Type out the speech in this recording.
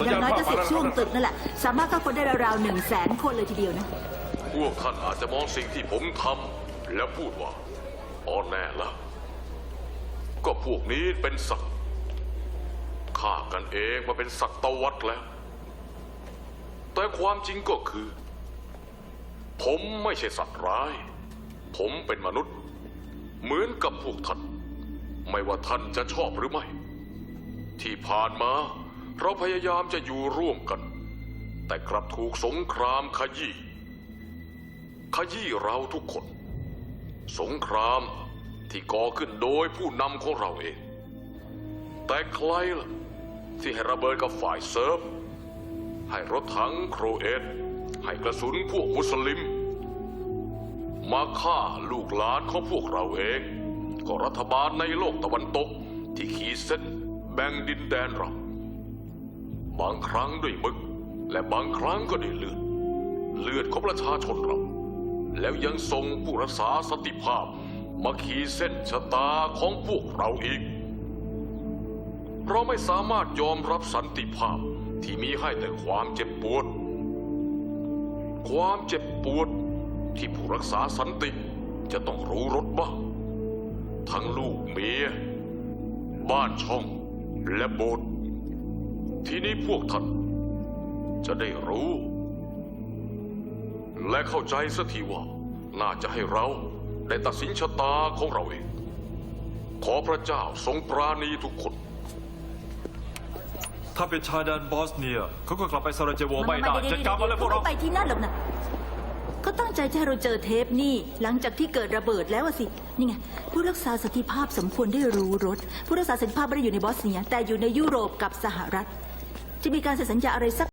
สัญอย่าญาณงน้อยภาก็พสิมาบแล้วช่วงนะตึกนั่นแหละ สามารถเข้าคนได้ราวๆหนึ่งแสนคนเลยทีเดียวนะ พวกท่านอาจจะมองสิ่งที่ผมทำแล้วพูดว่าอ๋อแน่ละ ก็พวกนี้เป็นสัตว์ฆ่ากันเองมาเป็นสัตว์ตวัดแล้ว แต่ความจริงก็คือ ผมไม่ใช่สัตว์ร้าย ผมเป็นมนุษย์ เหมือนกับพวกท่าน ไม่ว่าท่านจะชอบหรือไม่ ที่ผ่านมา เราพยายามจะอยู่ร่วมกัน แต่กลับถูกสงครามขยี้ขยี้เราทุกคน สงครามที่ก่อขึ้นโดยผู้นำของเราเอง แต่ใครล่ะ ที่ให้ระเบิดกับฝ่ายเซิร์ฟ ให้รถถังโครเอตให้กระสุนพวกมุสลิม มาฆ่าลูกหลานของพวกเราเอง ก็รัฐบาลในโลกตะวันตกที่ขีดเส้นแบ่งดินแดนเรา บางครั้งด้วยมึก และบางครั้งก็ด้วยเลือด เลือดของประชาชนเรา แล้วยังส่งผู้รักษาสนติภาพ มาขีเส้นชะตาของพวกเราอีก เราไม่สามารถยอมรับสันติภาพที่มีให้แต่ความเจ็บปวด ความเจ็บปวดที่ผู้รักษาสันติจะต้องรู้รสบ้างทั้งลูกเมีย บ้านช่องและโบสถ์ ทีนี้พวกท่านจะได้รู้ และเข้าใจสักทีว่า น่าจะให้เราได้ตัดสินชะตาของเราเอง ขอพระเจ้าทรงปราณีทุกคน ถ้าเป็นชายแดนบอสเนียเขาก็กลับไปซาราเจโวไม่ได้จัดการมาเลยพวกเราไปที่นั่นหรอกนะก็ตั้งใจจะให้เราเจอเทปนี่ หลังจากที่เกิดระเบิดแล้วอะสิ นี่ไง ผู้รักษาสันติภาพสมควรได้รู้รสผู้รักษาสันติภาพไม่ได้อยู่ในบอสเนีย แต่อยู่ในยุโรปกับสหรัฐ จะมีการเซ็นสัญญาอะไรสัก